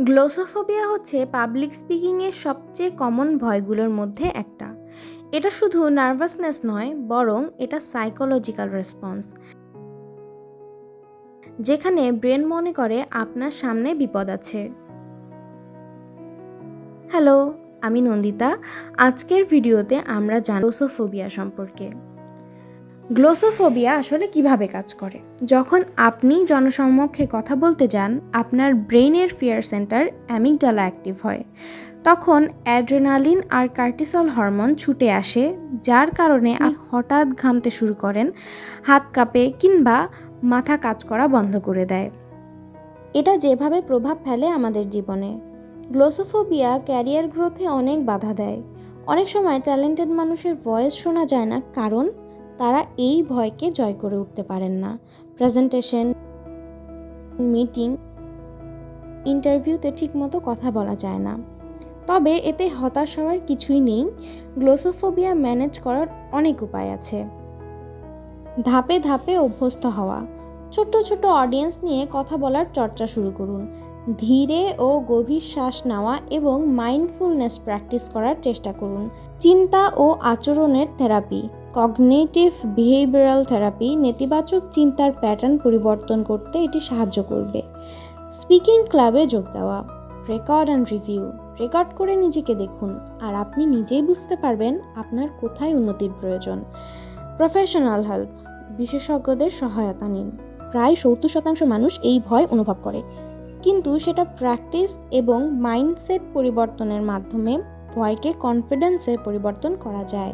গ্লোসোফোবিয়া হচ্ছে পাবলিক স্পিকিংয়ের সবচেয়ে কমন ভয়গুলোর মধ্যে একটা। এটা শুধু নার্ভাসনেস নয়, বরং এটা সাইকোলজিক্যাল রেসপন্স। যেখানে ব্রেন মনে করে আপনার সামনে বিপদ আছে। হ্যালো, আমি নন্দিতা। আজকের ভিডিওতে আমরা জানোসোফোবিয়া সম্পর্কে। গ্লোসোফোবিয়া আসলে কীভাবে কাজ করে? যখন আপনি জনসমক্ষে কথা বলতে যান, আপনার ব্রেইনের ফিয়ার সেন্টার অ্যামিগডালা অ্যাক্টিভ হয়। তখন অ্যাড্রেনালিন আর কার্টিসল হরমোন ছুটে আসে, যার কারণে হঠাৎ ঘামতে শুরু করেন, হাত কাঁপে কিংবা মাথা কাজ করা বন্ধ করে দেয়। এটা যেভাবে প্রভাব ফেলে আমাদের জীবনে। গ্লোসোফোবিয়া ক্যারিয়ার গ্রোথে অনেক বাধা দেয়। অনেক সময় ট্যালেন্টেড মানুষের ভয়েস শোনা যায় না, কারণ তারা এই ভয়কে জয় করে উঠতে পারেন না। প্রেজেন্টেশন মিটিং ইন্টারভিউতে ঠিকমতো কথা বলা যায় না। তবে এতে হতাশ হওয়ার কিছুই নেই। গ্লোসোফোবিয়া ম্যানেজ করার অনেক উপায় আছে। ধাপে ধাপে অভ্যস্ত হওয়া। ছোট্ট ছোট অডিয়েন্স নিয়ে কথা বলার চর্চা শুরু করুন। ধীরে ও গভীর শ্বাস নেওয়া এবং মাইন্ডফুলনেস প্র্যাকটিস করার চেষ্টা করুন। চিন্তা ও আচরণের থেরাপি কগনেটিভ বিহেভিয়ারাল থেরাপি নেতিবাচক চিন্তার প্যাটার্ন পরিবর্তন করতে এটি সাহায্য করবে। স্পিকিং ক্লাবে যোগ দেওয়া, রেকর্ড অ্যান্ড রিভিউ, রেকর্ড করে নিজেকে দেখুন আর আপনি নিজেই বুঝতে পারবেন আপনার কোথায় উন্নতির প্রয়োজন। প্রফেশনাল হেল্প, বিশেষজ্ঞদের সহায়তা নিন। প্রায় সত্তর শতাংশ মানুষ এই ভয় অনুভব করে। কিন্তু সেটা প্র্যাকটিস এবং মাইন্ডসেট পরিবর্তনের মাধ্যমে ভয়কে কনফিডেন্সে পরিবর্তন করা যায়।